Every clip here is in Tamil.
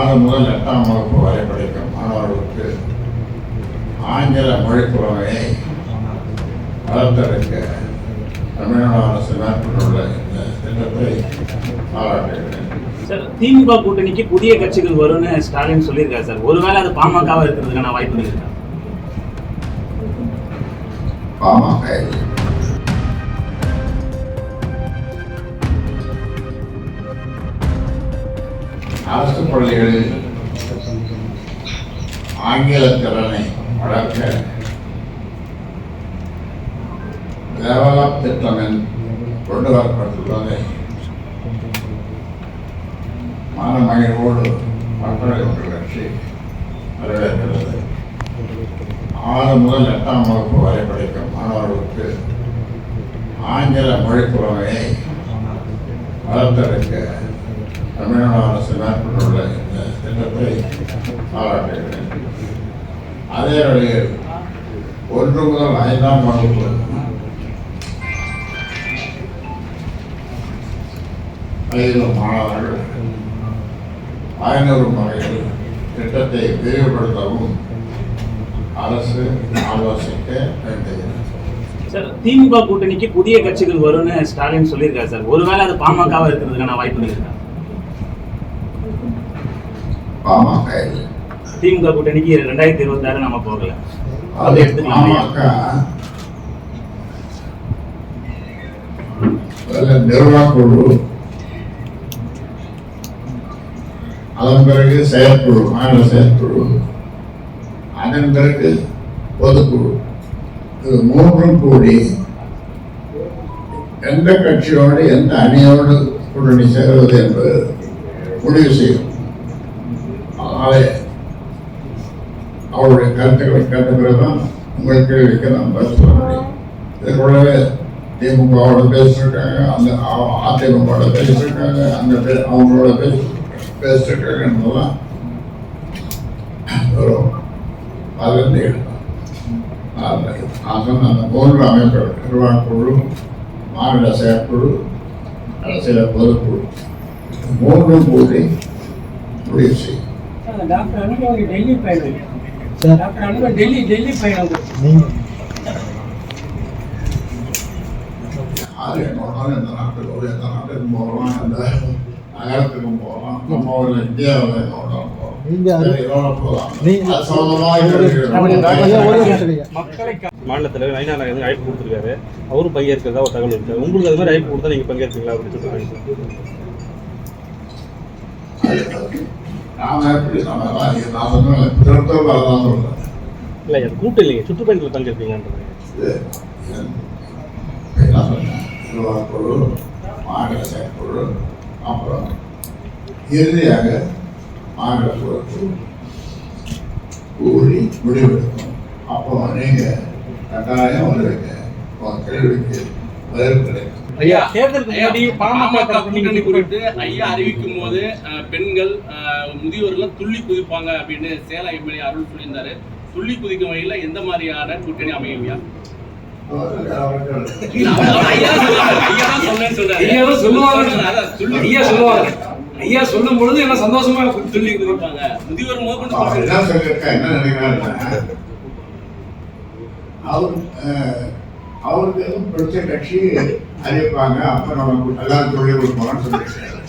ஆறு முதல் எட்டாம் வகுப்பு வரை படிக்கும் மாணவர்களுக்கு ஆங்கில மொழி புலமையை வளர்த்தெடுக்க தமிழ்நாடு அரசு மேற்கொண்டுள்ள இந்த திட்டத்தை பாராட்டுகிறேன். சார் திமுக கூட்டணிக்கு புதிய கட்சிகள் வரும்னு ஸ்டாலின் சொல்லியிருக்காரு சார். ஒருவேளை அது பாமகவா இருக்கிறதுக்கான வாய்ப்பு இருக்கா பாமக அரசு பள்ளிகளில் ஆங்கில திறனை வளர்க்க தேவலாப் திட்டம் கொண்டு வரப்பட்டுள்ளதை மானமகிழ்வோடு மக்கள் கட்சி வரவேற்கிறது. ஆறு முதல் எட்டாம் வகுப்பு வரை படிக்கும் மாணவர்களுக்கு ஆங்கில மொழி புலமையை வளர்த்தெடுக்க தமிழ்நாடு அரசு மேற்கொண்டுள்ள இந்த திட்டத்தை பாராட்டுகிறேன் அதே வழியில் ஒன்று முதல் ஐந்தாம் வகுப்பு பயிலும் மாணவர்கள் பயனுறும் வகையில் திட்டத்தை விரிவுபடுத்தவும் அரசு ஆலோசிக்க வேண்டுகிறது சார் திமுக கூட்டணிக்கு புதிய கட்சிகள் வரும்னு ஸ்டாலின் சொல்லியிருக்காரு சார். ஒருவேளை அது பாமகவா இருக்கிறதுக்கான வாய்ப்பு இருக்கா பாமக. இல்லை. திமுக கூட்டணிக்கு ரெண்டாயிரத்தி இருபத்தி ஆறு நம்ம போகல. அதை எடுத்துக்கலாம் பாமக. நிர்வாகக்குழு. அதன் பிறகு செயற்குழு மாநில செயற்குழு. அதன் பிறகு பொதுக்குழு. இது மூன்றும் கூடி எந்த கட்சியோடு எந்த அணியோடு கூட்டணி சேருவது என்பது முடிவு செய்யும். அதனாலே அவருடைய கருத்துக்களை கேட்ட பிறகுதான் உங்கள் கேள்விக்கு நான் பதில் சொல்ல முடியும். இதுக்குள்ளவே திமுகவோட பேசிருக்காங்க அந்த அதிமுகவோட பேசிருக்காங்க அந்த பே- அவங்களோட பேசி பேசிருக்காங்கன்றதெல்லாம் ஒரு பதினஞ்சு நான் சொன்ன அந்த மூன்று அமைப்புகள் நிர்வாகக்குழு மாநில செயற்குழு கடைசியில் பொதுக்குழு. மூன்றும் கூடி முடிவு செய்யும். டாக்டர் அனுபவம் டெல்லி பயணம். சார். டாக்டர் அனுபவம் டெல்லி டெல்லி பயணம். இந்த நாட்டுக்கு எந்த நாட்டுக்கும் போகலாம். எந்த நகரத்துக்கும் போகலாம். நம்ம போகலாம். மாநில தலைவர் அழைப்பு கொடுத்துருக்காரு. அவரும் பங்கேற்கிறதா ஒரு தகவல் இருக்கு. உங்களுக்கு அது மாதிரி அழைப்பு கொடுத்தா நீங்க பங்கேற்பீங்களா அப்படின்னு சொல்லிட்டு நாம எப்படி நம்ம எல்லாம் இங்க நான் சொன்னேன், திருத்தூர்ல அதான் சொல்றேன். இல்ல அது கூட்டம் இல்லைங்க. சுற்றுப்பயணத்தில் மாநில செயற்குழு, அப்புறம் இறுதியாக மாநில பொறுப்பு கூறி முடிவெடுக்கும் அப்போ நீங்க கட்டாயம் வருவீங்க உங்க கேள்விக்கு பதில் கிடைக்கும். ஐயா தேர்தலுக்கு முன்னாடி பாமக கூட்டணி குறித்து ஐயா அறிவிக்கும் போது பெண்கள் அஹ், முதியோர்கள் துள்ளி குதிப்பாங்க அப்படின்னு சேலம் எம்எல்ஏ அருள் சொல்லியிருந்தாரு. துள்ளி குதிக்கும் வகையில எந்த மாதிரியான கூட்டணி அமையும் ஐயா சொல்லும் பொழுது எல்லாம் சந்தோஷமா துள்ளி சொல்லி குதிப்பாங்க முதியோர் முதற்கொண்டு. என்ன சொல்லியிருக்கா என்ன அவர் அவருக்கு பிடிச்ச கட்சி அறிவிப்பாங்க. அப்ப சொல்லி கொடுப்போம்னு சொல்லியிருக்காரு. இல்ல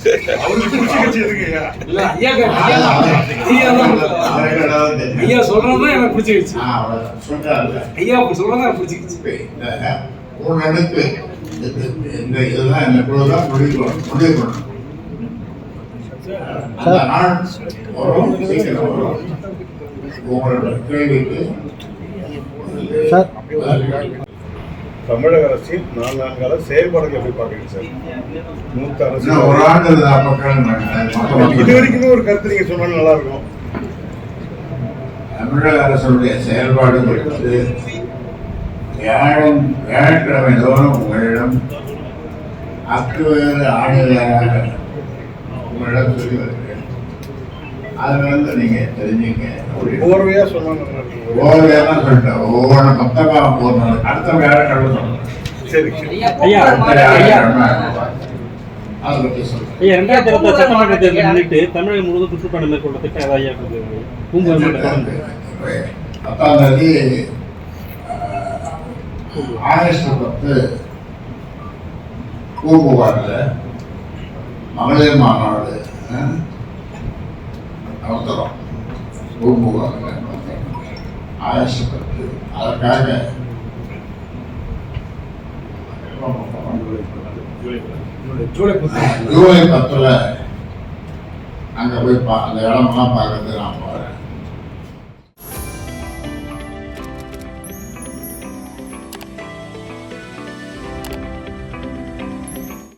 ஐயா. சொல்றதுதான் எனக்கு பிடிச்சிருச்சு. ஐயா அப்படி சொல்றதா எனக்கு பிடிச்சிருச்சு ஊரடங்கு இது- இந்த இதெல்லாம் இந்த குழுதான் முடிவு முடிவு பண்ணணும். அந்த நாள் வரும், சீக்கிரம் வரும். உங்களோட கேள்விக்கு சார். தமிழக அரசின் நான்கு நான்கால செயல்பாடுகள் எப்படி பாக்குறீங்க சார்? மூத்த அரசு. இது வரைக்கும் ஒரு கருத்து நீங்க சொன்னா நல்லா இருக்கும். தமிழக அரசுடைய செயல்பாடு குறித்து வியாழன் வியாழக்கிழமை தோறும் உங்களிடம் அக்கு வேறு ஆணையராக உங்களிடம் சொல்லி வருகிறேன். அதுல இருந்து நீங்க தெரிஞ்சுங்க. கோர்வையா ஒவ்வொரு வேலையும் சொல்லிட்டேன். ஒவ்வொரு மொத்தமாக போகணும் அடுத்த சரி ஐயா அதை பற்றி சொல்றேன். ஐயா ரெண்டாயிரத்தி இருபத்தி சட்டமன்ற தேர்தலை முன்னிட்டு தமிழகம் முழுவதும் சுற்றுப்பயணம் மேற்கொள்ள திட்டம் ஏதாவது ஐயா மாவட்டம் பத்தாம் தேதி. ஆகஸ்ட் பத்து பூம்புகாரில் மகளிர் மாநாடு நடத்துகிறோம் பூம்புகாரில் பத்து அதற்காக ஜூலை பத்துல அங்க போய் பா அந்த இடமெல்லாம் பார்க்கறது நான்